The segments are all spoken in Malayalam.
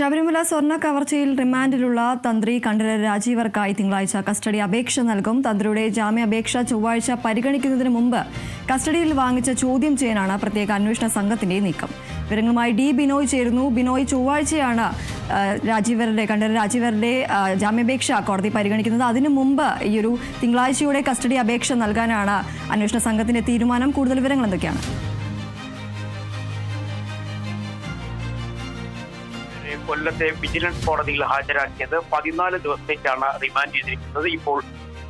ശബരിമല സ്വർണ കവർച്ചയിൽ റിമാൻഡിലുള്ള തന്ത്രി കണ്ഠര രാജീവർക്കായി തിങ്കളാഴ്ച കസ്റ്റഡി അപേക്ഷ നൽകും. തന്ത്രിയുടെ ജാമ്യാപേക്ഷ ചൊവ്വാഴ്ച പരിഗണിക്കുന്നതിന് മുമ്പ് കസ്റ്റഡിയിൽ വാങ്ങിച്ച ചോദ്യം ചെയ്യാനാണ് പ്രത്യേക അന്വേഷണ സംഘത്തിന്റെ നീക്കം. വിവരങ്ങളുമായി ഡി ബിനോയ് ചേരുന്നു. ബിനോയ് ചൊവ്വാഴ്ചയാണ് രാജീവരുടെ കണ്ഠര രാജീവരുടെ ജാമ്യാപേക്ഷ കോടതി പരിഗണിക്കുന്നത്. അതിനു മുമ്പ് ഈ ഒരു തിങ്കളാഴ്ചയുടെ കസ്റ്റഡി അപേക്ഷ നൽകാനാണ് അന്വേഷണ സംഘത്തിന്റെ തീരുമാനം. കൂടുതൽ വിവരങ്ങൾ എന്തൊക്കെയാണ്? കൊല്ലത്തെ വിജിലൻസ് കോടതിയിൽ ഹാജരാക്കിയത് പതിനാല് ദിവസത്തേക്കാണ് റിമാൻഡ് ചെയ്തിരിക്കുന്നത്. ഇപ്പോൾ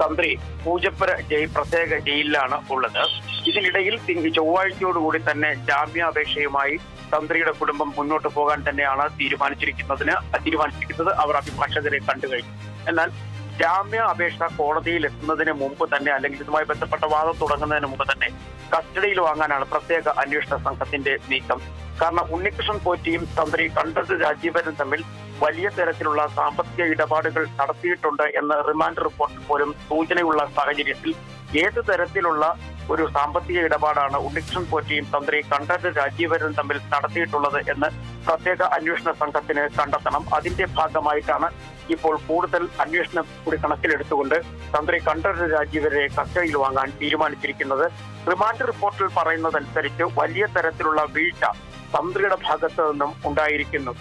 തന്ത്രി പൂജപ്പുര ജയിൽ പ്രത്യേക ജയിലിലാണ് ഉള്ളത്. ഇതിനിടയിൽ ചൊവ്വാഴ്ചയോടുകൂടി തന്നെ ജാമ്യാപേക്ഷയുമായി തന്ത്രിയുടെ കുടുംബം മുന്നോട്ട് പോകാൻ തന്നെയാണ് തീരുമാനിച്ചിരിക്കുന്നതിന് തീരുമാനിച്ചിരിക്കുന്നത് അവർ അഭിഭാഷകരെ കണ്ടു കഴിഞ്ഞു. എന്നാൽ ജാമ്യ അപേക്ഷ കോടതിയിൽ എത്തുന്നതിന് മുമ്പ് തന്നെ അല്ലെങ്കിൽ ഇതുമായി ബന്ധപ്പെട്ട വാദം തുടങ്ങുന്നതിന് മുമ്പ് തന്നെ കസ്റ്റഡിയിൽ വാങ്ങാനാണ് പ്രത്യേക അന്വേഷണ സംഘത്തിന്റെ നീക്കം. കാരണം ഉണ്ണികൃഷ്ണൻ പോറ്റിയും തന്ത്രി കണ്ടത് രാജീവനും തമ്മിൽ വലിയ തരത്തിലുള്ള സാമ്പത്തിക ഇടപാടുകൾ നടത്തിയിട്ടുണ്ട് എന്ന റിമാൻഡ് റിപ്പോർട്ട് പോലും സൂചനയുള്ള സാഹചര്യത്തിൽ ഏത് തരത്തിലുള്ള ഒരു സാമ്പത്തിക ഇടപാടാണ് ഉണ്ണികൃഷ്ണൻ പോറ്റിയും തന്ത്രി കണ്ടത് രാജീവനും തമ്മിൽ നടത്തിയിട്ടുള്ളത് എന്ന് പ്രത്യേക അന്വേഷണ സംഘത്തിന് കണ്ടെത്തണം. അതിന്റെ ഭാഗമായിട്ടാണ് ഇപ്പോൾ കൂടുതൽ അന്വേഷണം കൂടി കണക്കിലെടുത്തുകൊണ്ട് തന്ത്രി കണ്ഠരര് രാജീവരെ കസ്റ്റഡിയിൽ വാങ്ങാൻ തീരുമാനിച്ചിരിക്കുന്നത്. റിമാൻഡ് റിപ്പോർട്ടിൽ പറയുന്നതനുസരിച്ച് വലിയ തരത്തിലുള്ള വീഴ്ച തന്ത്രിയുടെ ഭാഗത്തു നിന്നും ഉണ്ടായിരിക്കുന്നു.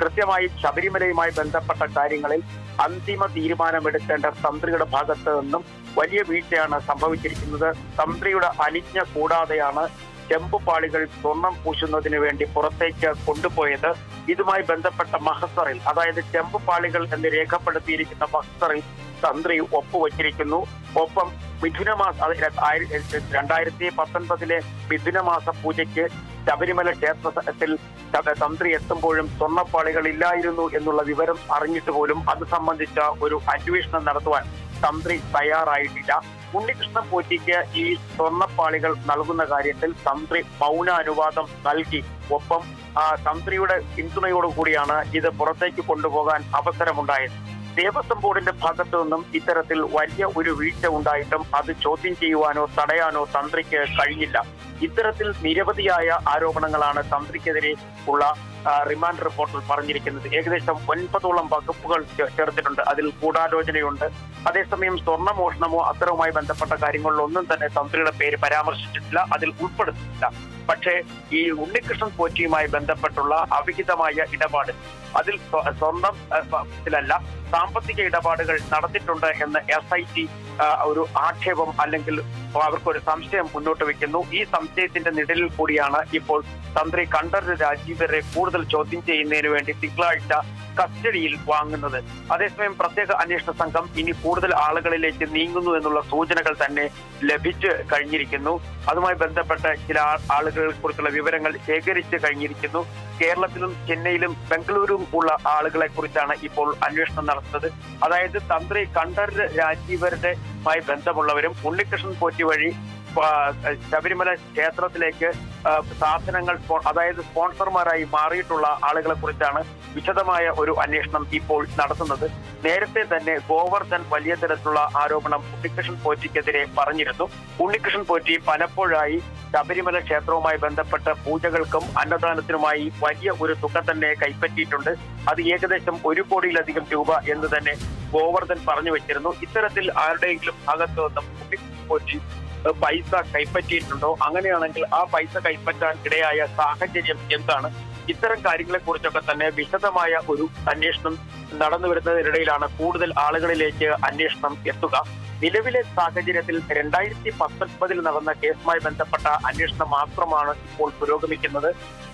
കൃത്യമായി ശബരിമലയുമായി ബന്ധപ്പെട്ട കാര്യങ്ങളിൽ അന്തിമ തീരുമാനമെടുക്കേണ്ട തന്ത്രിയുടെ ഭാഗത്ത് നിന്നും വലിയ വീഴ്ചയാണ് സംഭവിച്ചിരിക്കുന്നത്. തന്ത്രിയുടെ അനിജ്ഞ കൂടാതെയാണ് ചെമ്പുപാളികൾ സ്വർണം പൂശുന്നതിന് വേണ്ടി പുറത്തേക്ക് കൊണ്ടുപോയത്. ഇതുമായി ബന്ധപ്പെട്ട മഹസറിൽ അതായത് ചെമ്പുപാളികൾ എന്ന് രേഖപ്പെടുത്തിയിരിക്കുന്ന മഹസറിൽ തന്ത്രി ഒപ്പുവച്ചിരിക്കുന്നു. ഒപ്പം മിഥുനമാസ രണ്ടായിരത്തി പത്തൊൻപതിലെ മിഥുനമാസ പൂജയ്ക്ക് ശബരിമല ക്ഷേത്രത്തിൽ തന്ത്രി എത്തുമ്പോഴും സ്വർണപ്പാളികൾ ഇല്ലായിരുന്നു എന്നുള്ള വിവരം അറിഞ്ഞിട്ട് പോലും അത് സംബന്ധിച്ച ഒരു അന്വേഷണം നടത്തുവാൻ തന്ത്രി തയ്യാറായിട്ടില്ല. ഉണ്ണികൃഷ്ണൻ പൂജയ്ക്ക് ഈ സ്വർണപ്പാളികൾ നൽകുന്ന കാര്യത്തിൽ തന്ത്രി മൗനാനുവാദം നൽകി. ഒപ്പം തന്ത്രിയുടെ പിന്തുണയോടുകൂടിയാണ് ഇത് പുറത്തേക്ക് കൊണ്ടുപോകാൻ അവസരമുണ്ടായത്. ദേവസ്വം ബോർഡിന്റെ ഭാഗത്തു നിന്നും ഇത്തരത്തിൽ വലിയ ഒരു വീഴ്ച ഉണ്ടായിട്ടും അത് ചോദ്യം ചെയ്യുവാനോ തടയാനോ തന്ത്രിക്ക് കഴിഞ്ഞില്ല ഇത്തരത്തിൽ നിരവധിയായ ആരോപണങ്ങളാണ് തന്ത്രിക്കെതിരെ ഉള്ള റിമാൻഡ് റിപ്പോർട്ടിൽ പറഞ്ഞിരിക്കുന്നത്. ഏകദേശം ഒൻപതോളം വകുപ്പുകൾ ചേർത്തിട്ടുണ്ട്. അതിൽ ഗൂഢാലോചനയുണ്ട്. അതേസമയം സ്വർണ മോഷണമോ അത്തരവുമായി ബന്ധപ്പെട്ട കാര്യങ്ങളിലൊന്നും തന്നെ തന്ത്രിയുടെ പേര് പരാമർശിച്ചിട്ടില്ല. അതിൽ ഉൾപ്പെടുത്തിയിട്ടില്ല. പക്ഷേ ഈ ഉണ്ണികൃഷ്ണൻ പോറ്റിയുമായി ബന്ധപ്പെട്ടുള്ള അവിഹിതമായ ഇടപാട് അതിൽ സ്വന്തം ഇതിലല്ല സാമ്പത്തിക ഇടപാടുകൾ നടത്തിയിട്ടുണ്ട് എന്ന് എസ് ഐ ടി ഒരു ആക്ഷേപം അല്ലെങ്കിൽ അവർക്കൊരു സംശയം മുന്നോട്ട് വെക്കുന്നു ഈ സംശയത്തിന്റെ നിഴലിൽ കൂടിയാണ് ഇപ്പോൾ തന്ത്രി കണ്ഠർ രാജീവരെ കൂടുതൽ ചോദ്യം ചെയ്യുന്നതിന് വേണ്ടി തിങ്കളാഴ്ച കസ്റ്റഡിയിൽ വാങ്ങുന്നത്. അതേസമയം പ്രത്യേക അന്വേഷണ സംഘം ഇനി കൂടുതൽ ആളുകളിലേക്ക് നീങ്ങുന്നു എന്നുള്ള സൂചനകൾ തന്നെ ലഭിച്ചു കഴിഞ്ഞിരിക്കുന്നു. അതുമായി ബന്ധപ്പെട്ട ചില ആളുകളെ കുറിച്ചുള്ള വിവരങ്ങൾ ശേഖരിച്ചു കഴിഞ്ഞിരിക്കുന്നു. കേരളത്തിലും ചെന്നൈയിലും ബംഗളൂരും ഉള്ള ആളുകളെ കുറിച്ചാണ് ഇപ്പോൾ അന്വേഷണം നടത്തുന്നത്. അതായത് തന്ത്രി കണ്ഠർ രാജീവരുടെ ബന്ധമുള്ളവരും ഉണ്ണികൃഷ്ണൻ പോറ്റി വഴി ശബരിമല ക്ഷേത്രത്തിലേക്ക് സാധനങ്ങൾ അതായത് സ്പോൺസർമാരായി മാറിയിട്ടുള്ള ആളുകളെ കുറിച്ചാണ് വിശദമായ ഒരു അന്വേഷണം ഇപ്പോൾ നടത്തുന്നത്. നേരത്തെ തന്നെ ഗോവർദ്ധൻ വലിയ തരത്തിലുള്ള ആരോപണം ഉണ്ണികൃഷ്ണൻ പോറ്റിക്കെതിരെ പറഞ്ഞിരുന്നു. ഉണ്ണികൃഷ്ണൻ പോറ്റി പലപ്പോഴായി ശബരിമല ക്ഷേത്രവുമായി ബന്ധപ്പെട്ട പൂജകൾക്കും അന്നദാനത്തിനുമായി വലിയ ഒരു തുക തന്നെ കൈപ്പറ്റിയിട്ടുണ്ട്. അത് ഏകദേശം ഒരു കോടിയിലധികം രൂപ എന്ന് തന്നെ ഗോവർദ്ധൻ പറഞ്ഞു വെച്ചിരുന്നു. ഇത്തരത്തിൽ ആരുടെയെങ്കിലും ഭാഗത്ത് നിന്നും ഉണ്ണികൃഷ്ണൻ പോറ്റി പൈസ കൈപ്പറ്റിയിട്ടുണ്ടോ? അങ്ങനെയാണെങ്കിൽ ആ പൈസ കൈപ്പറ്റാൻ ഇടയായ സാഹചര്യം എന്താണ്? ഇത്തരം കാര്യങ്ങളെ കുറിച്ചൊക്കെ തന്നെ വിശദമായ ഒരു അന്വേഷണം നടന്നു വരുന്നതിനിടയിലാണ് കൂടുതൽ ആളുകളിലേക്ക് അന്വേഷണം എത്തുക. നിലവിലെ സാഹചര്യത്തിൽ രണ്ടായിരത്തി പത്തൊൻപതിൽ നടന്ന കേസുമായി ബന്ധപ്പെട്ട അന്വേഷണം മാത്രമാണ് ഇപ്പോൾ പുരോഗമിക്കുന്നത്.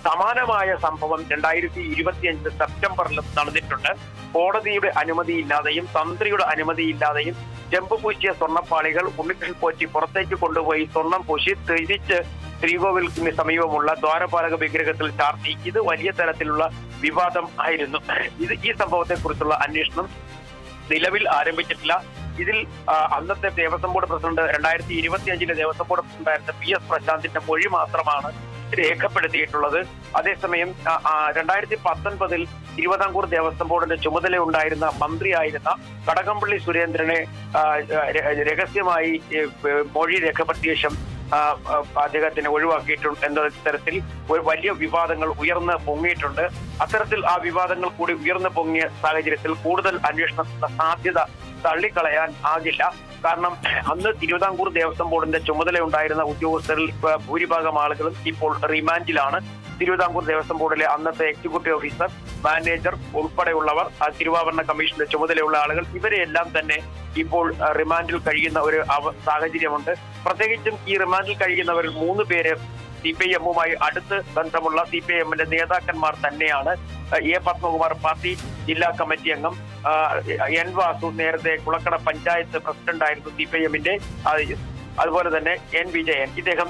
സമാനമായ സംഭവം രണ്ടായിരത്തി ഇരുപത്തിയഞ്ച് സെപ്റ്റംബറിലും നടന്നിട്ടുണ്ട്. കോടതിയുടെ അനുമതിയില്ലാതെയും തന്ത്രിയുടെ അനുമതിയില്ലാതെയും ചെമ്പ് പൂശിയ സ്വർണപ്പാളികൾ ഉണ്ണികൃഷ്ണൻ പോറ്റി പുറത്തേക്ക് കൊണ്ടുപോയി സ്വർണം പൂശി തിരിച്ച് ശ്രീകോവിലിന് സമീപമുള്ള ദ്വാരപാലക വിഗ്രഹത്തിൽ ചാർത്തി ഇത് വലിയ തരത്തിലുള്ള വിവാദം ആയിരുന്നു. ഇത് ഈ സംഭവത്തെക്കുറിച്ചുള്ള അന്വേഷണം നിലവിൽ ആരംഭിച്ചിട്ടില്ല. ഇതിൽ അന്നത്തെ ദേവസ്വം ബോർഡ് പ്രസിഡന്റ് രണ്ടായിരത്തി ഇരുപത്തി അഞ്ചിലെ ദേവസ്വം ബോർഡ് പ്രസിഡന്റായിരുന്ന പി എസ് പ്രശാന്തിന്റെ മൊഴി മാത്രമാണ് രേഖപ്പെടുത്തിയിട്ടുള്ളത്. അതേസമയം രണ്ടായിരത്തി പത്തൊൻപതിൽ തിരുവിതാംകൂർ ദേവസ്വം ബോർഡിന്റെ ചുമതല ഉണ്ടായിരുന്ന മന്ത്രിയായിരുന്ന കടകംപള്ളി സുരേന്ദ്രനെ രഹസ്യമായി മൊഴി രേഖപ്പെടുത്തിയ ശേഷം അദ്ദേഹത്തിനെ ഒഴിവാക്കിയിട്ടുണ്ട് എന്ന തരത്തിൽ ഒരു വലിയ വിവാദങ്ങൾ ഉയർന്ന് പൊങ്ങിയിട്ടുണ്ട്. അത്തരത്തിൽ ആ വിവാദങ്ങൾ കൂടി ഉയർന്നു പൊങ്ങിയ സാഹചര്യത്തിൽ കൂടുതൽ അന്വേഷണത്തിന്റെ സാധ്യത തള്ളിക്കളയാൻ ആകില്ല. കാരണം അന്ന് തിരുവിതാംകൂർ ദേവസ്വം ബോർഡിന്റെ ചുമതലയുണ്ടായിരുന്ന ഉദ്യോഗസ്ഥരിൽ ഭൂരിഭാഗം ആളുകളും ഇപ്പോൾ റിമാൻഡിലാണ്. തിരുവിതാംകൂർ ദേവസ്വം ബോർഡിലെ അന്നത്തെ എക്സിക്യൂട്ടീവ് ഓഫീസർ മാനേജർ ഉൾപ്പെടെയുള്ളവർ തിരുവാഭരണ കമ്മീഷന്റെ ചുമതലയുള്ള ആളുകൾ ഇവരെയെല്ലാം തന്നെ ഇപ്പോൾ റിമാൻഡിൽ കഴിയുന്ന ഒരു സാഹചര്യമുണ്ട്. പ്രത്യേകിച്ചും ഈ റിമാൻഡിൽ കഴിയുന്നവരിൽ മൂന്ന് പേര് സി പി എമ്മുമായി അടുത്ത് ബന്ധമുള്ള സി പി എമ്മിന്റെ നേതാക്കന്മാർ തന്നെയാണ്. എ പത്മകുമാർ പാർട്ടി ജില്ലാ കമ്മിറ്റി അംഗം. എൻ വാസു നേരത്തെ കുളക്കട പഞ്ചായത്ത് പ്രസിഡന്റായിരുന്നു സി പി എമ്മിന്റെ. അതുപോലെ തന്നെ എൻ വിജയൻ ഇദ്ദേഹം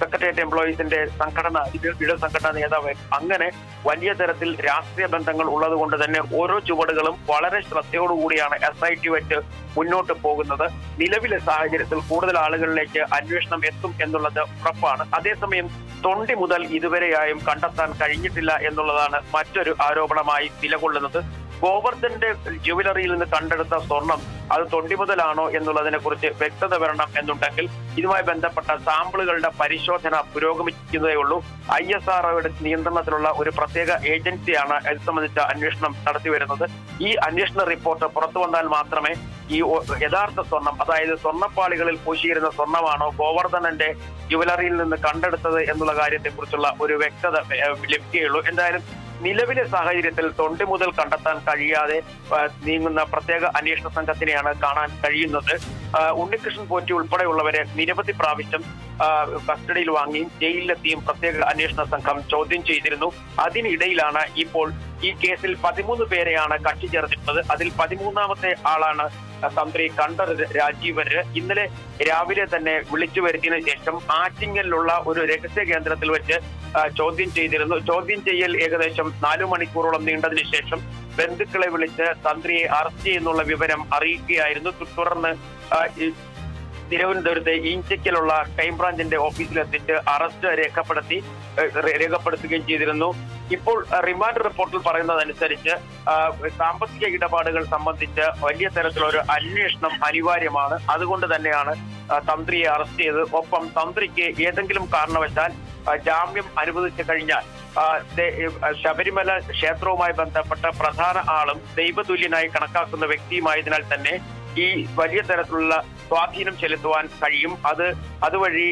സെക്രട്ടേറിയറ്റ് എംപ്ലോയീസിന്റെ സംഘടന ഇട സംഘടനാ നേതാവ്. അങ്ങനെ വലിയ തരത്തിൽ രാഷ്ട്രീയ ബന്ധങ്ങൾ ഉള്ളത് കൊണ്ട് തന്നെ ഓരോ ചുവടുകളും വളരെ ശ്രദ്ധയോടുകൂടിയാണ് എസ് ഐ ടി വെച്ച് മുന്നോട്ട് പോകുന്നത്. നിലവിലെ സാഹചര്യത്തിൽ കൂടുതൽ ആളുകളിലേക്ക് അന്വേഷണം എത്തും എന്നുള്ളത് ഉറപ്പാണ്. അതേസമയം തൊണ്ടി മുതൽ ഇതുവരെയായും കണ്ടെത്താൻ കഴിഞ്ഞിട്ടില്ല എന്നുള്ളതാണ് മറ്റൊരു ആരോപണമായി നിലകൊള്ളുന്നത്. ഗോവർദ്ധന്റെ ജുവലറിയിൽ നിന്ന് കണ്ടെടുത്ത സ്വർണം അത് തൊണ്ടി മുതലാണോ എന്നുള്ളതിനെ കുറിച്ച് വ്യക്തത വരണം എന്നുണ്ടെങ്കിൽ ഇതുമായി ബന്ധപ്പെട്ട സാമ്പിളുകളുടെ പരിശോധന പുരോഗമിക്കുന്നതേ ഉള്ളൂ. ഐ എസ് ആർ ഒയുടെ നിയന്ത്രണത്തിലുള്ള ഒരു പ്രത്യേക ഏജൻസിയാണ് ഇത് സംബന്ധിച്ച അന്വേഷണം നടത്തി വരുന്നത്. ഈ അന്വേഷണ റിപ്പോർട്ട് പുറത്തു വന്നാൽ മാത്രമേ ഈ യഥാർത്ഥ സ്വർണം അതായത് സ്വർണപ്പാളികളിൽ പൂശിയിരുന്ന സ്വർണമാണോ ഗോവർദ്ധനന്റെ ജുവലറിയിൽ നിന്ന് കണ്ടെടുത്തത് എന്നുള്ള കാര്യത്തെക്കുറിച്ചുള്ള ഒരു വ്യക്തത ലഭിക്കുകയുള്ളൂ. എന്തായാലും നിലവിലെ സാഹചര്യത്തിൽ തൊണ്ടി മുതൽ കണ്ടെത്താൻ കഴിയാതെ നീങ്ങുന്ന പ്രത്യേക അന്വേഷണ സംഘത്തിനെയാണ് കാണാൻ കഴിയുന്നത്. ഉണ്ണികൃഷ്ണൻ പോറ്റി ഉൾപ്പെടെയുള്ളവരെ നിരവധി പ്രാവശ്യം കസ്റ്റഡിയിൽ വാങ്ങിയും ജയിലിലെത്തിയും പ്രത്യേക അന്വേഷണ സംഘം ചോദ്യം ചെയ്തിരുന്നു. അതിനിടയിലാണ് ഇപ്പോൾ ഈ കേസിൽ പതിമൂന്ന് പേരെയാണ് കക്ഷി ചേർത്തിട്ടുള്ളത്. അതിൽ പതിമൂന്നാമത്തെ ആളാണ് തന്ത്രി കണ്ടർ രാജീവര്. ഇന്നലെ രാവിലെ തന്നെ വിളിച്ചു വരുത്തിയതിനു ശേഷം ആറ്റിങ്ങലിലുള്ള ഒരു രഹസ്യ കേന്ദ്രത്തിൽ വെച്ച് ചോദ്യം ചെയ്തിരുന്നു. ചോദ്യം ചെയ്യൽ ഏകദേശം നാലു മണിക്കൂറോളം നീണ്ടതിനു ശേഷം ബന്ധുക്കളെ വിളിച്ച് തന്ത്രിയെ അറസ്റ്റ് ചെയ്യുന്നുള്ള വിവരം അറിയിക്കുകയായിരുന്നു. തുടർന്ന് തിരുവനന്തപുരത്തെ ഈഞ്ചയ്ക്കലുള്ള ക്രൈംബ്രാഞ്ചിന്റെ ഓഫീസിലെത്തിച്ച് അറസ്റ്റ് രേഖപ്പെടുത്തി രേഖപ്പെടുത്തുകയും ചെയ്തിരുന്നു. ഇപ്പോൾ റിമാൻഡ് റിപ്പോർട്ടിൽ പറയുന്നതനുസരിച്ച് സാമ്പത്തിക ഇടപാടുകൾ സംബന്ധിച്ച് വലിയ തരത്തിലൊരു അന്വേഷണം അനിവാര്യമാണ്. അതുകൊണ്ട് തന്നെയാണ് തന്ത്രിയെ അറസ്റ്റ് ചെയ്തത്. ഒപ്പം തന്ത്രിക്ക് ഏതെങ്കിലും കാരണവശാൽ ജാമ്യം അനുവദിച്ചു കഴിഞ്ഞാൽ ശബരിമല ക്ഷേത്രവുമായി ബന്ധപ്പെട്ട പ്രധാന ആളും ദൈവതുല്യനായി കണക്കാക്കുന്ന വ്യക്തിയുമായതിനാൽ തന്നെ ഈ വലിയ തരത്തിലുള്ള സ്വാധീനം ചെലുത്തുവാൻ കഴിയും. അത് അതുവഴി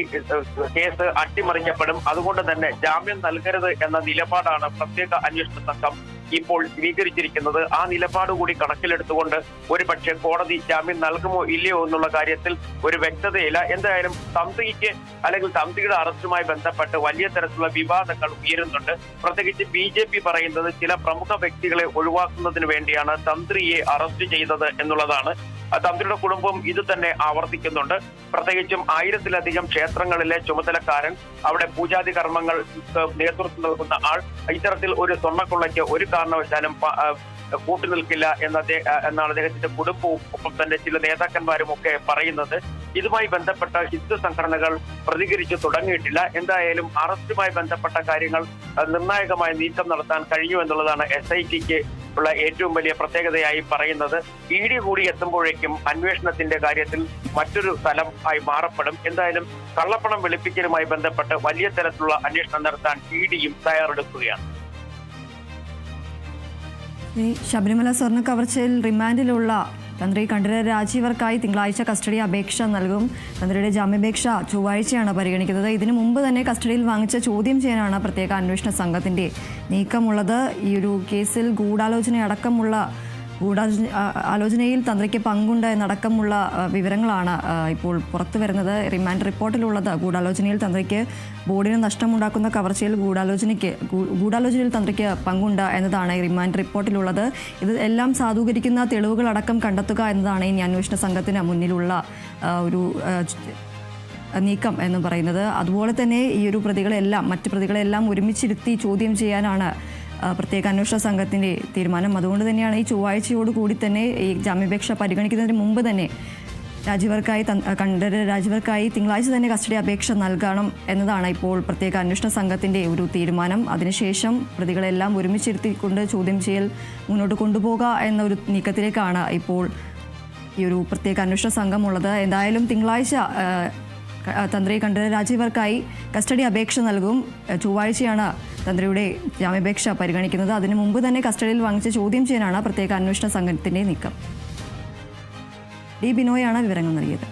കേസ് അട്ടിമറിക്കപ്പെടും. അതുകൊണ്ട് തന്നെ ജാമ്യം നൽകരുത് എന്ന നിലപാടാണ് പ്രത്യേക അന്വേഷണ സംഘം ഇപ്പോൾ സ്വീകരിച്ചിരിക്കുന്നത്. ആ നിലപാട് കൂടി കണക്കിലെടുത്തുകൊണ്ട് ഒരു പക്ഷേ കോടതി ജാമ്യം നൽകുമോ ഇല്ലയോ എന്നുള്ള കാര്യത്തിൽ ഒരു വ്യക്തതയില്ല. എന്തായാലും തന്ത്രിക്ക് അല്ലെങ്കിൽ തന്ത്രിയുടെ അറസ്റ്റുമായി ബന്ധപ്പെട്ട് വലിയ തരത്തിലുള്ള വിവാദങ്ങൾ ഉയരുന്നുണ്ട്. പ്രത്യേകിച്ച് ബി ജെ പി പറയുന്നത് ചില പ്രമുഖ വ്യക്തികളെ ഒഴിവാക്കുന്നതിന് വേണ്ടിയാണ് തന്ത്രിയെ അറസ്റ്റ് ചെയ്തത് എന്നുള്ളതാണ് തന്ത്രിയുടെ കുടുംബം ഇത് തന്നെ ആവർത്തിക്കുന്നുണ്ട്. പ്രത്യേകിച്ചും ആയിരത്തിലധികം ക്ഷേത്രങ്ങളിലെ ചുമതലക്കാരൻ അവിടെ പൂജാതി കർമ്മങ്ങൾ നേതൃത്വം നൽകുന്ന ആൾ ഇത്തരത്തിൽ ഒരു സ്വർണക്കൊള്ളയ്ക്ക് ഒരു കാരണവശാലും കൂട്ടി നിൽക്കില്ല എന്ന എന്നാണ് അദ്ദേഹത്തിന്റെ കുടുംബവും ഒപ്പം തന്നെ ചില നേതാക്കന്മാരും ഒക്കെ പറയുന്നത്. ഇതുമായി ബന്ധപ്പെട്ട ഹിന്ദു സംഘടനകൾ പ്രതികരിച്ചു തുടങ്ങിയിട്ടില്ല. എന്തായാലും അറസ്റ്റുമായി ബന്ധപ്പെട്ട കാര്യങ്ങൾ നിർണായകമായ നീക്കം നടത്താൻ കഴിഞ്ഞു എന്നുള്ളതാണ് എസ് ഐ ടിക്ക് ഉള്ള ഏറ്റവും വലിയ പ്രത്യേകതയായി പറയുന്നത് ഇ ഡി കൂടി എത്തുമ്പോഴേക്കും അന്വേഷണത്തിന്റെ കാര്യത്തിൽ മറ്റൊരു സ്ഥലം ആയി മാറപ്പെടും. എന്തായാലും കള്ളപ്പണം വെളുപ്പിക്കലുമായി ബന്ധപ്പെട്ട് വലിയ തരത്തിലുള്ള അന്വേഷണം നടത്താൻ ഇ ഡിയും തയ്യാറെടുക്കുകയാണ്. ശബരിമല സ്വർണ കവർച്ചയിൽ റിമാൻഡിലുള്ള തന്ത്രി കണ്ഠര രാജീവർക്കായി തിങ്കളാഴ്ച കസ്റ്റഡി അപേക്ഷ നൽകും. തന്ത്രിയുടെ ജാമ്യപേക്ഷ ചൊവ്വാഴ്ചയാണ് പരിഗണിക്കുന്നത്. ഇതിനു മുമ്പ് തന്നെ കസ്റ്റഡിയിൽ വാങ്ങിച്ച ചോദ്യം ചെയ്യാനാണ് പ്രത്യേക അന്വേഷണ സംഘത്തിന്റെ നീക്കമുള്ളത്. ഈ ഒരു കേസിൽ ഗൂഢാലോചന അടക്കമുള്ള ഗൂഢാലോചന ആലോചനയിൽ തന്ത്രിക്ക് പങ്കുണ്ട് എന്നടക്കമുള്ള വിവരങ്ങളാണ് ഇപ്പോൾ പുറത്തു വരുന്നത്. റിമാൻഡ് റിപ്പോർട്ടിലുള്ളത് ഗൂഢാലോചനയിൽ തന്ത്രിക്ക് ബോർഡിന് നഷ്ടമുണ്ടാക്കുന്ന കവർച്ചയിൽ ഗൂഢാലോചനയ്ക്ക് ഗൂഢാലോചനയിൽ തന്ത്രിക്ക് പങ്കുണ്ട് എന്നതാണ് ഈ റിമാൻഡ് റിപ്പോർട്ടിലുള്ളത്. ഇത് എല്ലാം സാധൂകരിക്കുന്ന തെളിവുകളടക്കം കണ്ടെത്തുക എന്നതാണ് ഇനി അന്വേഷണ സംഘത്തിന് മുന്നിലുള്ള ഒരു നീക്കം എന്ന് പറയുന്നത്. അതുപോലെ തന്നെ ഈ ഒരു പ്രതികളെല്ലാം മറ്റ് പ്രതികളെല്ലാം ഒരുമിച്ചിരുത്തി ചോദ്യം ചെയ്യാനാണ് പ്രത്യേക അന്വേഷണ സംഘത്തിന്റെ തീരുമാനം. അതുകൊണ്ട് തന്നെയാണ് ഈ ചൊവ്വാഴ്ചയോട് കൂടി തന്നെ ഈ ജാമ്യാപേക്ഷ പരിഗണിക്കുന്നതിന് മുമ്പ് തന്നെ രാജീവർക്കായി തൻ- രാജിവർക്കായി തിങ്കളാഴ്ച തന്നെ കസ്റ്റഡി അപേക്ഷ നൽകണം എന്നതാണ് ഇപ്പോൾ പ്രത്യേക അന്വേഷണ സംഘത്തിന്റെ ഒരു തീരുമാനം. അതിനുശേഷം പ്രതികളെല്ലാം ഒരുമിച്ചിരുത്തിക്കൊണ്ട് ചോദ്യം ചെയ്യൽ മുന്നോട്ട് കൊണ്ടുപോകുക എന്ന ഒരു നീക്കത്തിലേക്കാണ് ഇപ്പോൾ ഈ ഒരു പ്രത്യേക അന്വേഷണ സംഘമുള്ളത് എന്തായാലും തിങ്കളാഴ്ച തന്ത്രി കണ്ഠരർ രാജീവർക്കായി കസ്റ്റഡി അപേക്ഷ നൽകും. ചൊവ്വാഴ്ചയാണ് തന്ത്രിയുടെ ജാമ്യാപേക്ഷ പരിഗണിക്കുന്നത്. അതിനു മുമ്പ് തന്നെ കസ്റ്റഡിയിൽ വാങ്ങിച്ച ചോദ്യം ചെയ്യാനാണ് പ്രത്യേക അന്വേഷണ സംഘത്തിന്റെ നീക്കം. ഡി ബിനോയാണ് വിവരങ്ങൾ നൽകിയത്.